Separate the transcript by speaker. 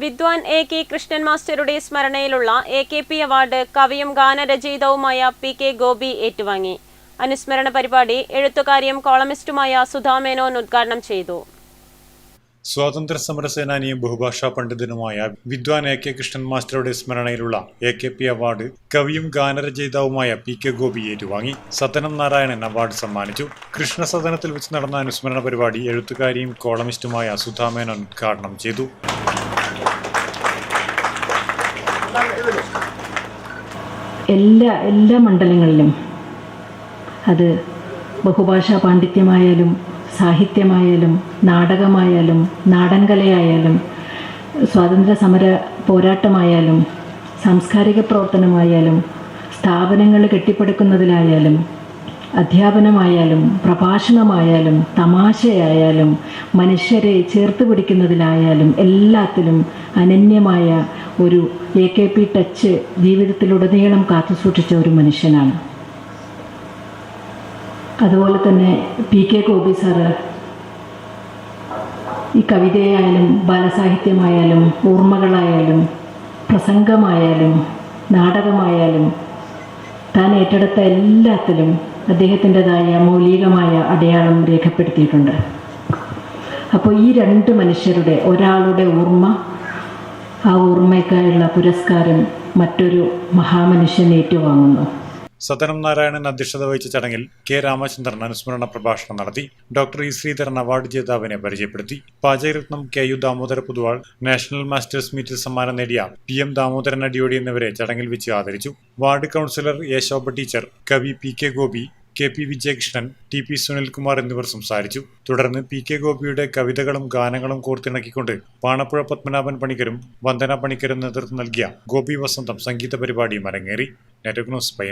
Speaker 1: വിദ്വാൻ A K Krishnan മാസ്റ്ററുടെ സ്മരണയിലുള്ള എ കെ പി അവാർഡ് കവിയും ഗാനരചയിതാവുമായ പി കെ ഗോപി ഏറ്റുവാങ്ങി. അനുസ്മരണ പരിപാടി എഴുത്തുകാരിയും കോളമിസ്റ്റുമായ സുധാ മേനോൻ ഉദ്ഘാടനം ചെയ്തു.
Speaker 2: സ്വാതന്ത്ര്യ സമര സേനാനിയും ബഹുഭാഷാ പണ്ഡിതനുമായ വിദ്വാൻ എ കെ കൃഷ്ണൻ മാസ്റ്ററുടെ സ്മരണയിലുള്ള എ കെ പി അവാർഡ് കവിയും ഗാനരചയിതാവുമായ പി കെ ഗോപി ഏറ്റുവാങ്ങി. സതനം നാരായണൻ അവാർഡ് സമ്മാനിച്ചു. കൃഷ്ണ സദനത്തിൽ വെച്ച് നടന്ന അനുസ്മരണ പരിപാടി എഴുത്തുകാരിയും കോളമിസ്റ്റുമായ സുധാമേനോൻ ഉദ്ഘാടനം ചെയ്തു.
Speaker 3: എല്ലാ എല്ലാ മണ്ഡലങ്ങളിലും അത് ബഹുഭാഷാ പാണ്ഡിത്യമായാലും സാഹിത്യമായാലും നാടകമായാലും നാടൻകലയായാലും സ്വാതന്ത്ര്യ സമര പോരാട്ടമായാലും സാംസ്കാരിക പ്രവർത്തനമായാലും സ്ഥാപനങ്ങൾ കെട്ടിപ്പടുക്കുന്നതിലായാലും അധ്യാപനമായാലും പ്രഭാഷണമായാലും തമാശയായാലും മനുഷ്യരെ ചേർത്ത് പിടിക്കുന്നതിലായാലും എല്ലാത്തിലും അനന്യമായ ഒരു എ കെ പി ടച്ച് ജീവിതത്തിലുടനീളം കാത്തുസൂക്ഷിച്ച ഒരു മനുഷ്യനാണ്. അതുപോലെ തന്നെ പി കെ ഗോപി സാറ് ഈ കവിതയായാലും ബാലസാഹിത്യമായാലും ഓർമ്മകളായാലും പ്രസംഗമായാലും നാടകമായാലും താൻ ഏറ്റെടുത്ത എല്ലാത്തിലും അദ്ദേഹത്തിന്റെതായ മൗലികമായ അടയാളം രേഖപ്പെടുത്തിയിട്ടുണ്ട്. അപ്പോൾ ഈ രണ്ട് മനുഷ്യരുടെ ഒരാളുടെ ഓർമ്മ ആ ഓർമ്മയ്ക്കായുള്ള പുരസ്കാരം മറ്റൊരു മഹാമനുഷ്യൻ ഏറ്റുവാങ്ങുന്നു.
Speaker 2: സദനം നാരായണൻ അധ്യക്ഷത വഹിച്ച ചടങ്ങിൽ കെ രാമചന്ദ്രൻ അനുസ്മരണ പ്രഭാഷണം നടത്തി ഡോക്ടർ ഇ ശ്രീധരൻ അവാർഡ് ജേതാവിനെ പരിചയപ്പെടുത്തി പാചകരത്നം K U Damodara Puthuval national masters മീറ്റിൽ സമ്മാനം നേടിയ പി എം ദാമോദരൻ അടിയോടി എന്നിവരെ ചടങ്ങിൽ വെച്ച് ആദരിച്ചു. വാർഡ് കൗൺസിലർ യേശോബ ടീച്ചർ കവി P K Gopi K P Vijayakrishnan T P Sunilkumar എന്നിവർ സംസാരിച്ചു. തുടർന്ന് പി കെ ഗോപിയുടെ കവിതകളും ഗാനങ്ങളും കോർത്തിണക്കിക്കൊണ്ട് പാണപ്പുഴ പത്മനാഭൻ പണിക്കരും വന്ദന പണിക്കരും നേതൃത്വം നൽകിയ ഗോപി വസന്തം സംഗീത പരിപാടിയും അരങ്ങേറി. നെറ്റഗ്നോസ് പയ്യന്നൂർ.